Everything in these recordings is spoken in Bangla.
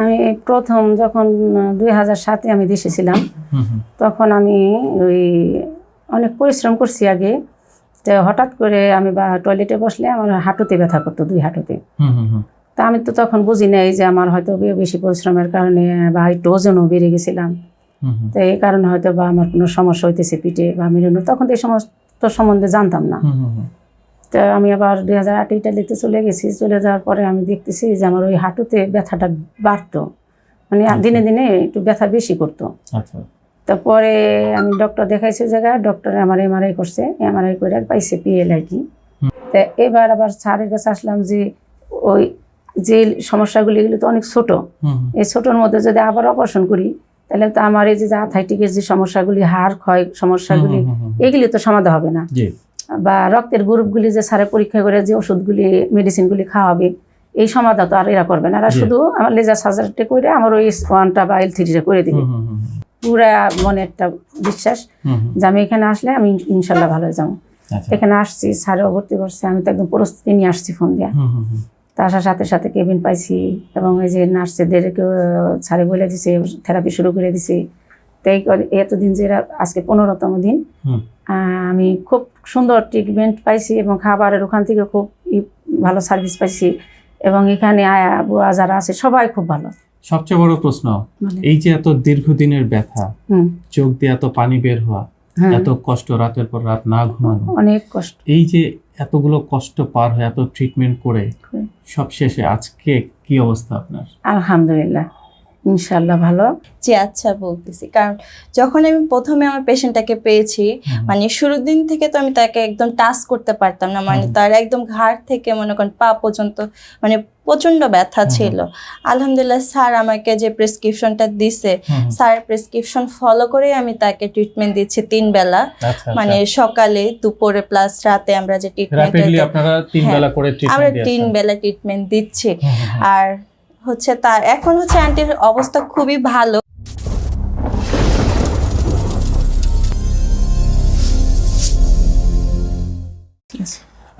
আমি প্রথম যখন দুই হাজার সাতে আমি দেশে ছিলাম তখন আমি ওই অনেক পরিশ্রম করছি আগে। তো হঠাৎ করে আমি বা টয়লেটে বসলে আমার হাঁটুতে ব্যথা করতো দুই হাঁটুতে। তা আমি তো তখন বুঝি নাই যে আমার হয়তো বেশি পরিশ্রমের কারণে বা একটু ওজনও বেড়ে গেছিলাম। তো এই কারণে হয়তো বা আমার কোনো সমস্যা হইতেছে পিঠে বা মেরুনো তখন তো এই সমস্ত সম্বন্ধে জানতাম না। তো আমি আবার দুই হাজার আট ইটালিতে চলে গেছি। চলে যাওয়ার পরে আমি দেখতেছি যে আমার ওই হাঁটুতে ব্যথাটা বাড়তো। মানে আচ্ছা। দিনে দিনে একটু ব্যথা বেশি করতো। আচ্ছা। তারপরে আমি ডক্টর দেখাইছি জায়গায় ডক্টর আমার এমআরআই করছে। এমআরআই করে পাইছে পিএল আর কি তা এবার আবার স্যারের কাছে আসলাম যে ওই যে সমস্যাগুলি এগুলো তো অনেক ছোট। এই ছোটোর মধ্যে যদি আবার অপারেশন করি তাহলে তো আমার এই যে আথাইটিকের যে সমস্যাগুলি হাড় ক্ষয় সমস্যাগুলি। এগুলি তো সমাধান হবে না। বা রক্তের গ্রুপগুলি যে স্যারে পরীক্ষা করে যে ওষুধগুলি মেডিসিনগুলি খাওয়াবে এই সমাধা তো আর এরা করবে না। এরা শুধু আমার লেজার সার্জারিটা করে আমার ওই ওয়ানটা বা এল থ্রিটা করে দিবে। পুরা মনে একটা বিশ্বাস। যে আমি এখানে আসলে আমি ইনশাল্লাহ ভালো হয়ে যাব। আচ্ছা। এখানে আসছি স্যারেও ভর্তি করছে আমি তো একদম প্রস্তুতি নিয়ে আসছি ফোন হুম। তা আসার সাথে সাথে কেবিন পাইছি এবং এই যে নার্সেদেরকেও স্যারে বলে দিছে থেরাপি শুরু করে দিছি। তাই করে- এতদিন যে এরা আজকে পনেরোতম দিন আমি খুব সুন্দর ট্রিটমেন্ট পাইছি এবং খাবারের ওখান থেকে খুব ভালো সার্ভিস পাইছি এবং এখানে আয়া বুয়া যারা আছে সবাই খুব ভালো। সবচেয়ে বড় প্রশ্ন এই যে এত দীর্ঘদিনের ব্যথা চোখ দিয়ে এত পানি বের হওয়া হ্যাঁ। এত কষ্ট রাতের পর রাত না ঘুমানো অনেক কষ্ট। এই যে এতগুলো কষ্ট পার হয়ে এত ট্রিটমেন্ট করে হুম। সব শেষে আজকে কি অবস্থা আপনার? আলহামদুলিল্লাহ। ইনশাল্লাহ ভালো। জি আচ্ছা বলতেছি। কারণ যখন আমি প্রথমে আমার পেশেন্টটাকে পেয়েছি মানে শুরুর দিন থেকে তো আমি তাকে একদম টাচ করতে পারতাম না মানে তার একদম ঘাড় থেকে মনে করেন পা পর্যন্ত মানে প্রচণ্ড ব্যথা ছিল। আলহামদুলিল্লাহ স্যার আমাকে যে প্রেসক্রিপশনটা দিছে। স্যার প্রেসক্রিপশন ফলো করে আমি তাকে ট্রিটমেন্ট দিচ্ছি তিন বেলা। আচ্ছা মানে সকালে দুপুরে প্লাস রাতে আমরা যে ট্রিটমেন্ট হ্যাঁ, আমরা তিন বেলা ট্রিটমেন্ট দিচ্ছি। আর হচ্ছে তা। এখন হচ্ছে আন্টির অবস্থা খুবই ভালো।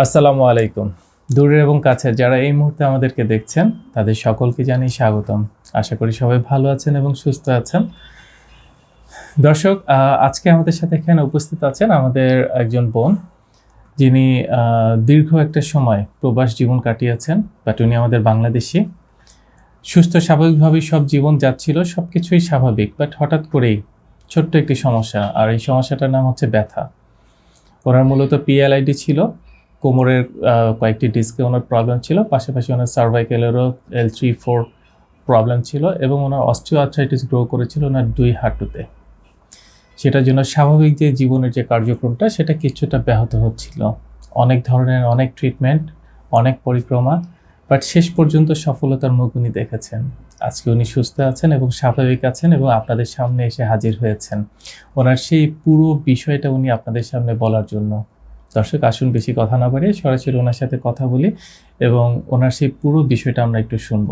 আসসালামু আলাইকুম। দূরের এবং কাছে যারা এই মুহূর্তে আমাদেরকে দেখছেন, তাদের সকলকে জানাই স্বাগতম। আশা করি সবাই ভালো আছেন এবং সুস্থ আছেন। দর্শক আজকে আমাদের সাথে এখানে উপস্থিত আছেন আমাদের একজন বোন, যিনি দীর্ঘ একটা সময় প্রবাস জীবন কাটিয়েছেন বাট উনি আমাদের বাংলাদেশি। সুস্থ স্বাভাবিকভাবেই সব জীবন যাচ্ছিল সব কিছুই স্বাভাবিক বাট হঠাৎ করেই ছোট্ট একটি সমস্যা, আর এই সমস্যাটার নাম হচ্ছে ব্যথা। ওনার মূলত পিএলআইডি ছিল, কোমরের কয়েকটি ডিস্কে ওনার প্রবলেম ছিল, পাশাপাশি ওনার সার্ভাইকেলেরও এল থ্রি ফোর প্রবলেম ছিল, এবং ওনার অস্টিও আর্থ্রাইটিস গ্রো করেছিল ওনার দুই হাঁটুতে। সেটার জন্য স্বাভাবিক যে জীবনের যে কার্যক্রমটা, সেটা কিছুটা ব্যাহত হচ্ছিল। অনেক ধরনের, অনেক ট্রিটমেন্ট অনেক পরিক্রমা বাট শেষ পর্যন্ত সফলতার মুখ উনি দেখেছেন। আজকে উনি সুস্থ আছেন এবং স্বাভাবিক আছেন এবং আপনাদের সামনে এসে হাজির হয়েছেন। ওনার সেই পুরো বিষয়টা উনি আপনাদের সামনে বলার জন্য। দর্শক আসুন বেশি কথা না বাড়িয়ে সরাসরি ওনার সাথে কথা বলি এবং ওনার সেই পুরো বিষয়টা আমরা একটু শুনব।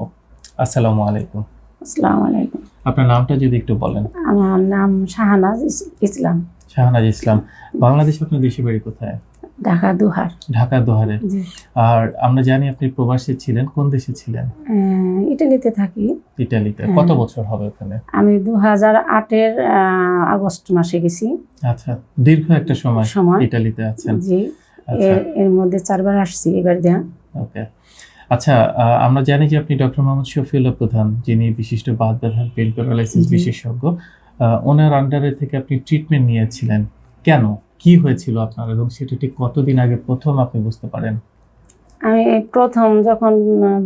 আসসালামু আলাইকুম। আসসালামু আলাইকুম। আপনার নামটা যদি একটু বলেন। আমার নাম শাহানাজ ইসলাম। শাহনাজ ইসলাম। বাংলাদেশ আপনার দেশে বাড়ি কোথায়? ঢাকা দুহার। ঢাকা দোহারে। আর আমরা জানি আপনি প্রবাসী ছিলেন কোন দেশে ছিলেন? ইটালিতে থাকি। ইটালিতে। হ্যাঁ। কত বছর হবে ওখানে? আমি দু হাজার আটের আগস্ট মাসে গেছি। আচ্ছা দীর্ঘ একটা সময় সময়। ইটালিতে আছেন। জি। আচ্ছা। এর এর মধ্যে চারবার আসছি এবার দেয়া। ওকে। আচ্ছা আমরা জানি যে আপনি ডক্টর মোহাম্মদ শফিউল্লাহ প্রধান যিনি বিশিষ্ট বাদ ব্যথার পেন প্যারালাইসিস বিশেষজ্ঞ। ওনার আন্ডারে থেকে আপনি ট্রিটমেন্ট নিয়েছিলেন। কেন? কি হয়েছিল আপনার এবং সেটা ঠিক কতদিন আগে প্রথম আপনি বুঝতে পারেন? আমি প্রথম যখন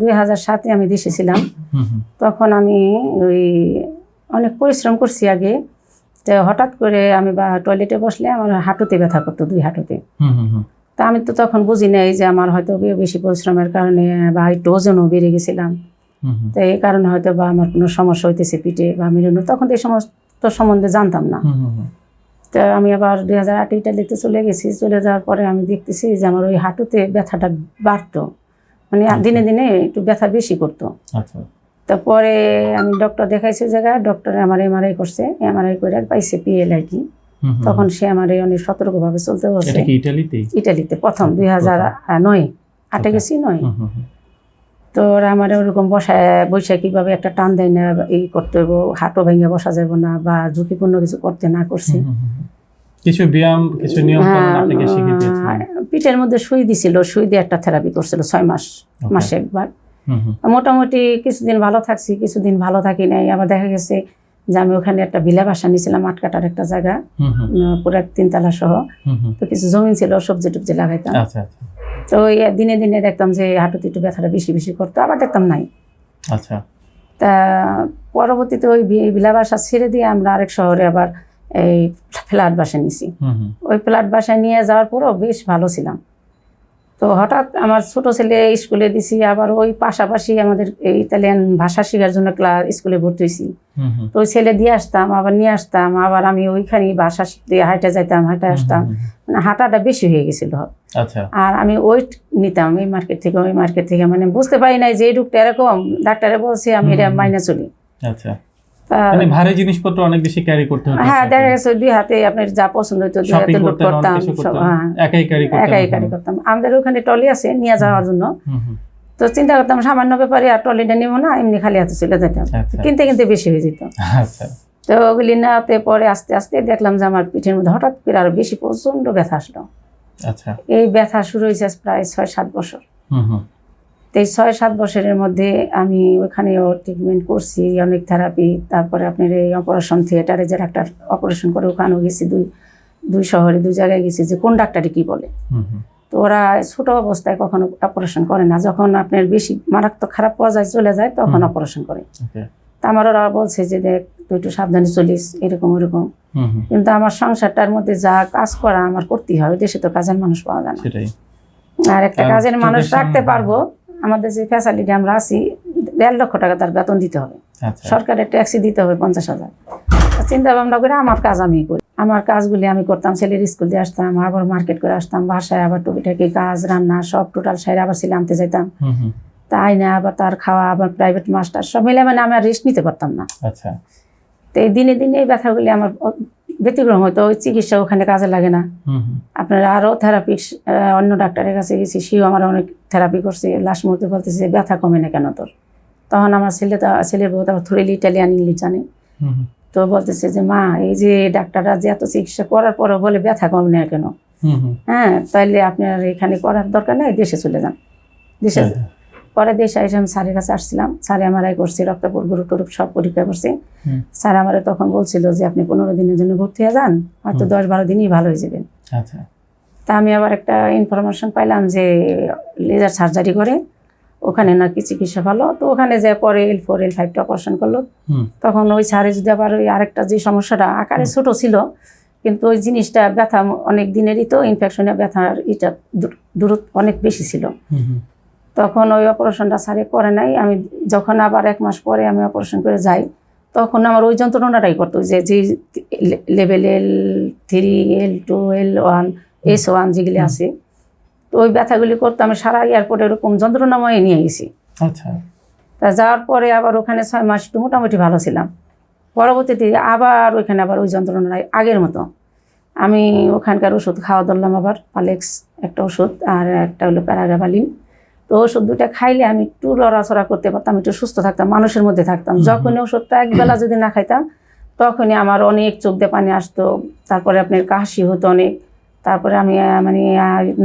দুই হাজার সাতে আমি দেশে ছিলাম তখন আমি ওই অনেক পরিশ্রম করছি আগে। তো হঠাৎ করে আমি বা টয়লেটে বসলে আমার হাঁটুতে ব্যথা করতো দুই হাঁটুতে। তা আমি তো তখন বুঝি নাই যে আমার হয়তো বেশি পরিশ্রমের কারণে বা একটু ওজনও বেড়ে গেছিলাম। তো এই কারণে হয়তো বা আমার কোনো সমস্যা হইতেছে পিঠে বা মেরুনো তখন তো এই সমস্ত সম্বন্ধে জানতাম না। তো আমি আবার দুই হাজার আট ইটালিতে চলে গেছি। চলে যাওয়ার পরে আমি দেখতেছি যে আমার ওই হাঁটুতে ব্যথাটা বাড়তো। মানে আচ্ছা। দিনে দিনে একটু ব্যথা বেশি করতো। আচ্ছা। তারপরে আমি ডক্টর দেখাইছি জায়গায় ডক্টর আমার এমআরআই করছে। এমআরআই করে পাইছে পিএল আর কি। তখন। সে আমার অনেক সতর্কভাবে চলতে বলছে। ইটালিতেই? ইটালিতে প্রথম দুই হাজার নয়। আটে গেছি নয়। তো আমার ওরকম বসায় বৈশাখ কীভাবে একটা টান দেয় না এই করতে হইব হাঁটও ভেঙে বসা যাব না বা ঝুঁকিপূর্ণ কিছু করতে না করছি। কিছু ব্যায়াম কিছু নিয়ম হ্যাঁ, আপনাকে শিখিয়ে দিয়েছেন পিঠের মধ্যে সুই দিছিল সুই দিয়ে একটা থেরাপি করছিল ছয় মাস মাসে একবার। মোটামুটি কিছুদিন ভালো থাকছি কিছুদিন ভালো থাকি নাই। আবার দেখা গেছে যে আমি ওখানে একটা ভিলা বাসা নিয়েছিলাম আটকাটার একটা জায়গা পুরো তিনতলা সহ। তো কিছু জমি ছিল সবজি টবজি লাগাইতাম। আচ্ছা আচ্ছা। তো ওই দিনে দিনে দেখতাম যে হাঁটুতে একটু ব্যথাটা বেশি বেশি করতো আবার দেখতাম নাই। আচ্ছা। তা পরবর্তীতে ওই ভিলা বাসা ছেড়ে দিয়ে আমরা আরেক শহরে আবার এই ফ্ল্যাট বাসা নিছি। ওই ফ্ল্যাট বাসায় নিয়ে যাওয়ার পরও বেশ ভালো ছিলাম। তো হঠাৎ আমার ছোট ছেলে স্কুলে দিছি আবার ওই পাশাপাশি আমাদের এই ইতালিয়ান ভাষা শেখার জন্য ক্লাস স্কুলে ভর্তি হয়েছি। তো ওই ছেলে দিয়ে আসতাম আবার নিয়ে আসতাম আবার আমি ওইখানেই ভাষা শিখতে হাঁটে যাইতাম হাঁটে আসতাম। মানে হাঁটাটা বেশি হয়ে গেছিল। আচ্ছা। আর আমি ওয়েট নিতাম এই মার্কেট থেকে ওই মার্কেট থেকে। মানে বুঝতে পারি নাই যে এই এরকম। ডাক্তারে বলছে আমি এটা। মাইনে চলি। আচ্ছা। মানে ভারী জিনিসপত্র অনেক বেশি ক্যারি করতে হতো হ্যাঁ দেখা গেছে দুই হাতে আপনার যা পছন্দ হতো দুই হাতে লোড করতাম হ্যাঁ। একাই ক্যারি করতেন একাই কারি করতাম। আমাদের ওখানে টলি আছে নিয়ে যাওয়ার জন্য। তো চিন্তা করতাম সামান্য ব্যাপারে আর টলিটা নিব না এমনি খালি হাতে চলে যেতাম। আচ্ছা কিনতে কিনতে বেশি হয়ে যেত। আচ্ছা। তো ওগুলি নেওয়াতে পরে আস্তে আস্তে দেখলাম যে আমার পিঠের মধ্যে হঠাৎ করে আরও বেশি প্রচণ্ড ব্যথা আসলো। আচ্ছা। এই ব্যথা শুরু হয়েছে প্রায় ছয় সাত বছর। তো এই ছয় সাত বছরের মধ্যে আমি ওখানেও ট্রিটমেন্ট করছি অনেক থেরাপি তারপরে আপনার এই অপারেশন থিয়েটারে যে ডাক্তার অপারেশন করে ওখানেও গেছি দুই দুই শহরে দুই জায়গায় গেছি যে কোন ডাক্তারে কি বলে। তো ওরা ছোট অবস্থায় কখনো অপারেশন করে না যখন আপনার বেশি মারাত্মক খারাপ পর্যায়ে চলে যায় তখন অপারেশন করে। তা আমার ওরা বলছে যে দেখ তুই একটু সাবধানে চলিস এরকম ওরকম। কিন্তু আমার সংসারটার মধ্যে যা কাজ করা আমার করতেই হবে দেশে তো কাজের মানুষ পাওয়া যায় না। আর একটা কাজের মানুষ রাখতে পারব আমাদের যে ফ্যাসিলিটি আমরা আছি দেড় লক্ষ টাকা তার বেতন দিতে হবে। আচ্ছা। সরকারের ট্যাক্সি দিতে হবে পঞ্চাশ হাজার। চিন্তা ভাবনা করে আমার কাজ আমি করি। আমার কাজগুলি আমি করতাম ছেলের স্কুল দিয়ে আসতাম আবার মার্কেট করে আসতাম বাসায় আবার টুকিটাকি কাজ রান্না সব টোটাল সাইড আবার ছেলে আনতে যাইতাম। তাই না আবার তার খাওয়া আবার প্রাইভেট মাস্টার সব মিলে মানে আমি আর রেস্ট নিতে পারতাম না। আচ্ছা। তো এই দিনে দিনে এই ব্যথাগুলি আমার ব্যতিক্রম হতো ওই চিকিৎসা ওখানে কাজে লাগে না। আপনার আরও থেরাপি অন্য ডাক্তারের কাছে গেছি সেও আমার অনেক থেরাপি করছে লাস্ট মুহূর্তে বলতেছে যে ব্যথা কমে না কেন তোর? তখন আমার ছেলে তো ছেলের বউ তারপর থ্রিলি ইটালিয়ান ইংলিশ জানে। তো বলতেছে যে মা এই যে ডাক্তাররা যে এত চিকিৎসা করার পরও বলে ব্যথা কমে না কেন? হ্যাঁ তাইলে আপনার এখানে করার দরকার নেই দেশে চলে যান। দেশে হ্যাঁ, পরে দেশে এসে আমি স্যারের কাছে আসছিলাম। স্যারে আমার আই করছে রক্তপুর গ্রুপ টুরুপ সব পরীক্ষা করছে। স্যার আমার তখন বলছিল যে আপনি পনেরো দিনের জন্য ভর্তি হয়ে যান হয়তো দশ বারো দিনই ভালো হয়ে যাবেন আচ্ছা। তা আমি আবার একটা ইনফরমেশন পাইলাম যে লেজার সার্জারি করে ওখানে নাকি চিকিৎসা ভালো। তো ওখানে যে পরে এল ফোর এল ফাইভটা অপারেশন করল। তখন ওই স্যারে যদি আবার ওই আরেকটা যে সমস্যাটা আকারে ছোট ছিল কিন্তু ওই জিনিসটা ব্যথা অনেক দিনেরই তো ইনফেকশনে ব্যথার এটা দূর- দূরত্ব অনেক বেশি ছিল। তখন ওই অপারেশনটা স্যারে করে নাই। আমি যখন আবার এক মাস পরে আমি অপারেশন করে যাই তখন আমার ওই যন্ত্রণাটাই করতো যে যে level L three L two L one S one যেগুলি আছে তো ওই ব্যথাগুলি করতো। আমি সারা এয়ারপোর্টে এরকম যন্ত্রণাময় নিয়ে গেছি। আচ্ছা। তা যাওয়ার পরে আবার ওখানে ছয় মাস একটু মোটামুটি ভালো ছিলাম। পরবর্তীতে আবার ওইখানে আবার ওই যন্ত্রণাটাই আগের মতো। আমি ওখানকার ওষুধ খাওয়া ধরলাম আবার পালেক্স একটা ওষুধ আর একটা হলো প্যারাগাবালিন তো ওষুধ দুটা খাইলে আমি একটু লড়াচড়া করতে পারতাম একটু সুস্থ থাকতাম মানুষের মধ্যে থাকতাম। যখনই ওষুধটা একবেলা যদি না খাইতাম তখনই আমার অনেক চোখ দিয়ে পানি আসতো তারপরে আপনার কাশি হতো অনেক তারপরে আমি মানে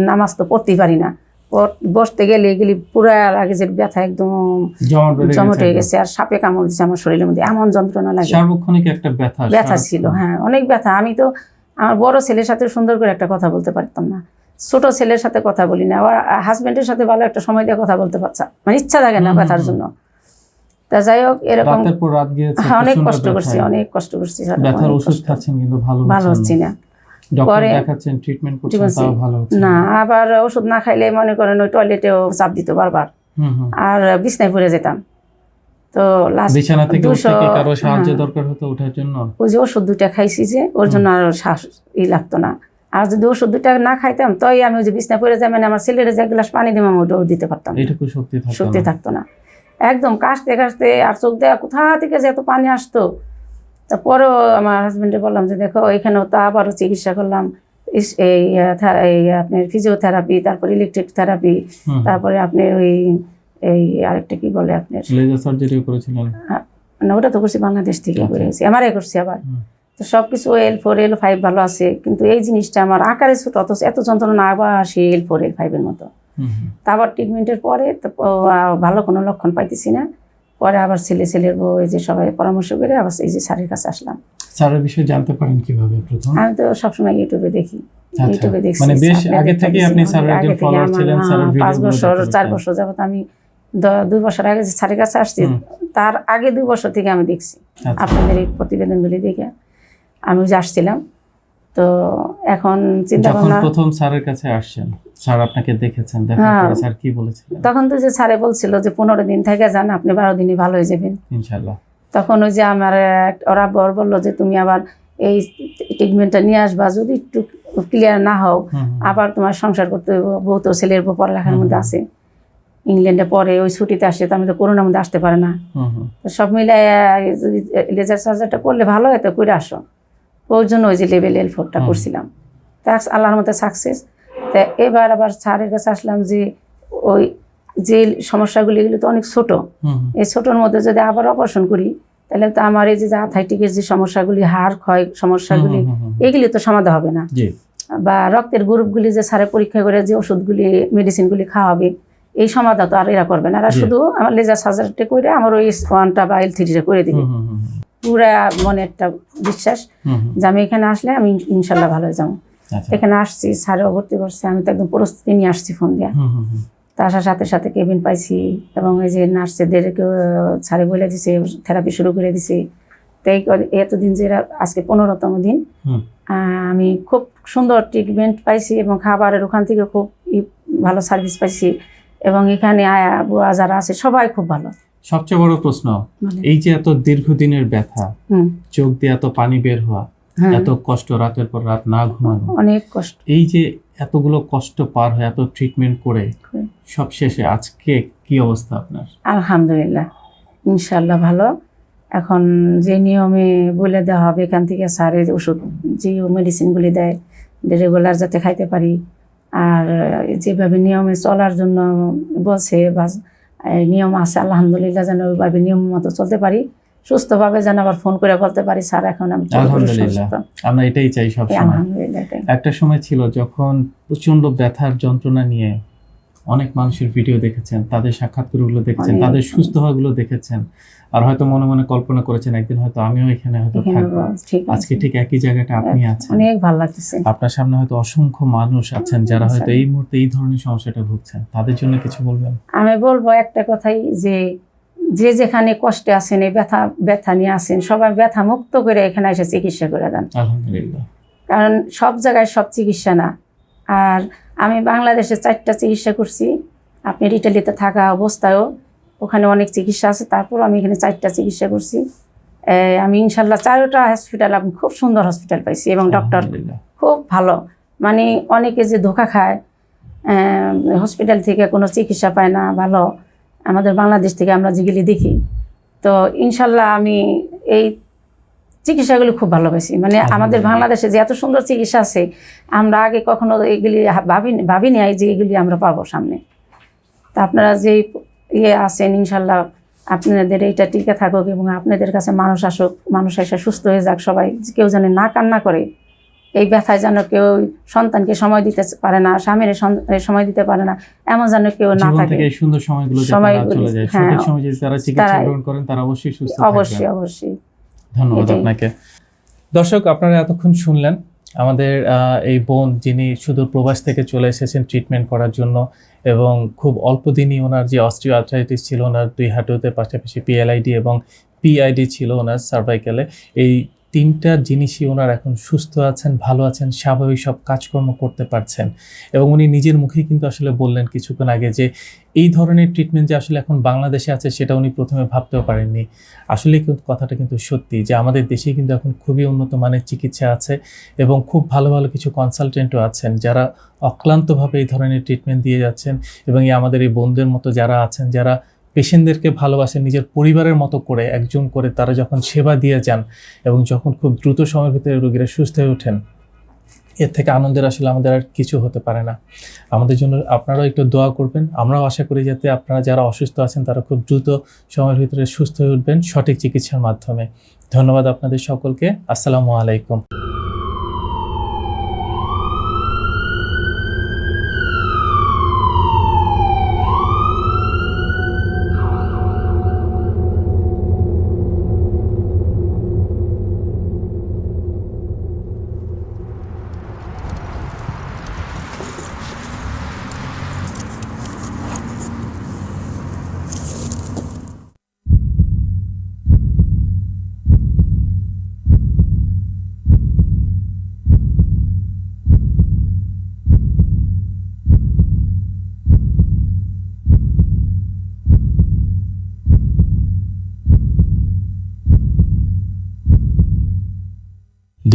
নামাজ তো পড়তেই পারি না। বসতে গেলে এগুলি পুরা লাগে যে ব্যথা একদম জমাট হয়ে গেছে গেছে আর সাপে কামড় দিচ্ছে আমার শরীরের মধ্যে এমন যন্ত্রণা লাগে। সার্বক্ষণিক একটা ব্যথা ব্যথা ছিল হ্যাঁ অনেক ব্যথা। আমি তো আমার বড় ছেলের সাথে সুন্দর করে একটা কথা বলতে পারতাম না। ছোট ছেলের সাথে কথা বলি না আবার হাজবেন্ডের সাথে ভালো একটা সময় দিয়ে কথা বলতে পারছা মানে ইচ্ছা থাকে না ব্যথার জন্য। তা যাই হোক এরকম হ্যাঁ, অনেক কষ্ট করছি অনেক কষ্ট করছি ব্যথার ওষুধ খাচ্ছেন কিন্তু ভালো ভালো হচ্ছে না। পরে- দেখাচ্ছেন ট্রিটমেন্ট করছেন তাও ভালো হচ্ছে না। আবার ওষুধ না খাইলে মনে করেন ওই টয়লেটেও চাপ দিত বারবার। আর বিছনায় পড়ে যেতাম। তো লাস্ট বিছানা থেকে উঠতে কি কারও সাহায্য হ্যাঁ। দরকার হতো ওঠার জন্য? ওই যে ওষুধ দুটা খাইছি যে ওর জন্য আর শ্বাস ই লাগতো না। আর যদি ওষুধ দুটা না খাইতাম তাই আমি ওই যে বিছনা পড়ে যাই মানে আমার ছেলের যে গ্লাস পানি দিলাম ওটাও দিতে পারতাম শক্তি থাকতো না। থাকতো না। একদম কাশতে কাশতে আর চোখ দেওয়া কোথা থেকে যে এত পানি আসতো। তারপরেও আমার হাজবেন্ডে বললাম যে দেখো এখানেও তো আবারও চিকিৎসা করলাম। এই এই আপনার ফিজিওথেরাপি তারপর ইলেকট্রিক থেরাপি তারপরে আপনি ওই এই আরেকটা কি বলে আপনার? লেজার সার্জারিও করেছিলেন। না ওটা তো করছি বাংলাদেশ থেকে আচ্ছা। করেছি এমআরআই করছি আবার। তো সব কিছু এল ফোর এল ফাইভ ভালো আছে। কিন্তু এই জিনিসটা আমার আকারে ছোট অথচ এত যন্ত্রণা আবার আসে এল ফোর এল ফাইভের মতো। তা আবার ট্রিটমেন্টের পরে তো ভালো কোনো লক্ষণ পাইতেছি না। পরে আবার ছেলে ছেলের বউ এই যে সবাই পরামর্শ করে আবার এই যে স্যারের কাছে আসলাম। স্যারের বিষয়ে জানতে পারেন কীভাবে প্রথম? আমি তো সবসময় ইউটিউবে দেখি। আচ্ছা। ইউটিউবে দেখছি মানে বেশ আগে থেকেই আপনি স্যারের একজন থেকে আমার, ছিলেন, হ্যাঁ, স্যারের পাঁচ ভিডিওগুলো বছর দেখতে চার দেখতে। বছর যাবত আমি দ- দুই বছর আগে যে স্যারের কাছে আসছি তার আগে দুই বছর থেকে আমি দেখছি। আচ্ছা। আপনাদের এই প্রতিবেদনগুলি দেখে। আমি আসছিলাম। তো এখন চিন্তা ভাবনা প্রথম স্যারের কাছে আসছেন স্যার আপনাকে দেখেছেন দেখার হ্যাঁ। স্যার কি বলেছিলেন? তখন তো যে স্যারে বলছিল যে পনেরো দিন থেকে যান আপনি বারো দিনই ভালো হয়ে যাবেন। ইনশাল্লাহ। তখন ওই যে আমার ওরা বর বলল যে তুমি আবার এই ট্রিটমেন্টটা নিয়ে আসবা যদি একটু ক্লিয়ার না হও। আবার তোমার সংসার করতে বউ তো ছেলের উপর পড়ালেখার মধ্যে। আছে। ইংল্যান্ডে পরে ওই ছুটিতে আসে তো আমি তো করোনার মধ্যে আসতে পারে না। সব মিলাই যদি লেজার সার্জারটা করলে ভালো হয় তো করে আসো। ওর জন্য ওই যে লেভেল এল ফোরটা করছিলাম তা আল্লাহর মতো সাকসেস তা এবার আবার স্যারের কাছে আসলাম যে ওই যে সমস্যাগুলি এগুলো তো অনেক ছোট। এই ছোটোর মধ্যে যদি আবার অপারেশন করি তাহলে তো আমার এই যে আথাইটিকের যে সমস্যাগুলি হাড় ক্ষয় সমস্যাগুলি। এগুলি তো সমাধান হবে না। বা রক্তের গ্রুপগুলি যে সারে পরীক্ষা করে যে ওষুধগুলি মেডিসিনগুলি খাওয়াবে এই সমাধান তো আর এরা করবে না। এরা শুধু আমার লেজার সার্জারিটা করে আমার ওই ওয়ানটা বা এল থ্রিটা করে দিবে। পুরা মনে একটা বিশ্বাস। যে আমি এখানে আসলে আমি ইনশাল্লাহ ভালো যাব আচ্ছা। এখানে আসছি স্যারও ভর্তি করছে আমি তো একদম প্রস্তুতি নিয়ে আসছি ফোন দিয়ে হুম। তার সাথে সাথে কেবিন পাইছি এবং এই যে নার্সেদেরকে স্যারে বলে দিছে থেরাপি শুরু করে দিছি তাই এতদিন যে আজকে পনেরোতম দিন আমি খুব সুন্দর ট্রিটমেন্ট পাইছি এবং খাবারের ওখান থেকে খুব ই- ভালো সার্ভিস পাইছি এবং এখানে আয়া বুয়া যারা আছে সবাই খুব ভালো সবচেয়ে বড় প্রশ্ন মানে, এই যে এত দীর্ঘদিনের ব্যথা চোখ দিয়ে এত পানি বের হওয়া হ্যাঁ, এত কষ্ট রাতের পর রাত না ঘুমানো অনেক কষ্ট। এই যে এতগুলো কষ্ট পার হয়ে এত ট্রিটমেন্ট করে। সব শেষে আজকে কি অবস্থা আপনার? আলহামদুলিল্লাহ ইনশাল্লাহ ভালো। এখন যে নিয়মে বলে দেওয়া হবে এখান থেকে স্যারের ওষুধ যে মেডিসিনগুলি দেয় রেগুলার যাতে খাইতে পারি আর যেভাবে নিয়মে চলার জন্য বলছে বা নিয়ম আছে আলহামদুলিল্লাহ যেন ওইভাবে নিয়ম মতো চলতে পারি। সুস্থভাবে যেন আবার ফোন করে বলতে পারি স্যার এখন আমি আলহামদুলিল্লাহ। আমরা এটাই চাই সব সময় আলহামদুলিল্লাহ একটা সময় ছিল যখন প্রচণ্ড ব্যথার যন্ত্রণা নিয়ে অনেক মানুষের ভিডিও দেখেছেন তাদের সাক্ষাৎকারগুলো দেখেছেন তাদের সুস্থ হওয়াগুলো দেখেছেন। আর হয়তো মনে মনে কল্পনা করেছেন একদিন হয়তো আমিও এখানে হয়তো থাকব। আজকে ঠিক একই জায়গাটা আপনি আছেন। অনেক ভালো লাগতেছে। আপনার সামনে হয়তো অসংখ্য মানুষ আছেন যারা হয়তো এই মুহূর্তে এই ধরনের সমস্যাটা ভুগছেন। তাদের জন্য কিছু বলবেন? আমি বলব একটা কথাই যে যে যেখানে কষ্টে আছেন এই ব্যথা ব্যথা নিয়ে আসেন সবাই ব্যথা মুক্ত করে এখানে এসে চিকিৎসা করে দেন। আলহামদুলিল্লাহ। কারণ সব জায়গায় সব চিকিৎসা না। আর আমি বাংলাদেশে চারটা চিকিৎসা করছি। আপনি ইটালিতে থাকা অবস্থায়ও ওখানে অনেক চিকিৎসা আছে তারপর আমি এখানে চারটা চিকিৎসা করছি। আমি ইনশাল্লাহ চারোটা হসপিটাল আমি খুব সুন্দর হসপিটাল পাইছি এবং ডক্টর খুব ভালো। মানে অনেকে যে ধোকা খায় হসপিটাল থেকে কোনো চিকিৎসা পায় না ভালো। আমাদের বাংলাদেশ থেকে আমরা যেগুলি দেখি। তো ইনশাল্লাহ আমি এই চিকিৎসাগুলি খুব ভালোবাসি। মানে আমাদের বাংলাদেশে যে এত সুন্দর চিকিৎসা আছে আমরা আগে কখনো এগুলি ভাবিনি ভাবিনি আই যে এগুলি আমরা পাবো সামনে। তা আপনারা যে ইয়ে আছেন ইনশাল্লাহ আপনাদের এইটা টিকে থাকুক এবং আপনাদের কাছে মানুষ আসুক মানুষ এসে সুস্থ হয়ে যাক সবাই কেউ যেন না কান্না করে। এই ব্যথায় যেন কেউ সন্তানকে সময় দিতে পারে না স্বামীর সময় দিতে পারে না এমন যেন কেউ না থাকে। সুন্দর সময়গুলো চলে যায়। হ্যাঁ। তারা অবশ্যই অবশ্যই। ধন্যবাদ আপনাকে। দর্শক আপনারা এতক্ষণ শুনলেন আমাদের এই বোন যিনি শুধু প্রবাস থেকে চলে এসেছেন ট্রিটমেন্ট করার জন্য এবং খুব অল্প দিনই ওনার যে অস্ট্রিও আর্থ্রাইটিস ছিল ওনার দুই হাঁটুতে পাশাপাশি পিএলআইডি এবং পিআইডি ছিল ওনার সার্ভাইকেলে এই তিনটা জিনিসই ওনার এখন সুস্থ আছেন, ভালো আছেন, স্বাভাবিক সব কাজকর্ম করতে পারছেন। এবং উনি নিজের মুখেই কিন্তু আসলে বললেন কিছুক্ষণ আগে যে, এই ধরনের ট্রিটমেন্ট যে আসলে এখন বাংলাদেশে আছে, সেটা উনি প্রথমে ভাবতেও পারেননি। আসলে কিন্তু কথাটা কিন্তু সত্যি যে, আমাদের দেশে কিন্তু এখন খুবই উন্নত মানের চিকিৎসা আছে এবং খুব ভালো ভালো কিছু কনসালটেন্টও আছেন যারা অক্লান্তভাবে এই ধরনের ট্রিটমেন্ট দিয়ে যাচ্ছেন এবং এই আমাদের এই বন্ধুদের মতো যারা আছেন, যারা পেশেন্টদেরকে ভালোবাসেন নিজের পরিবারের মতো করে, একজন করে তারা যখন সেবা দিয়ে যান এবং যখন খুব দ্রুত সময়ের ভিতরে রোগীরা সুস্থ হয়ে ওঠেন, এর থেকে আনন্দের আসলে আমাদের আর কিছু হতে পারে না। আমাদের জন্য আপনারাও একটু দোয়া করবেন। আমরাও আশা করি যাতে আপনারা যারা অসুস্থ আছেন, তারা খুব দ্রুত সময়ের ভিতরে সুস্থ হয়ে উঠবেন সঠিক চিকিৎসার মাধ্যমে। ধন্যবাদ আপনাদের সকলকে। আসসালামু আলাইকুম।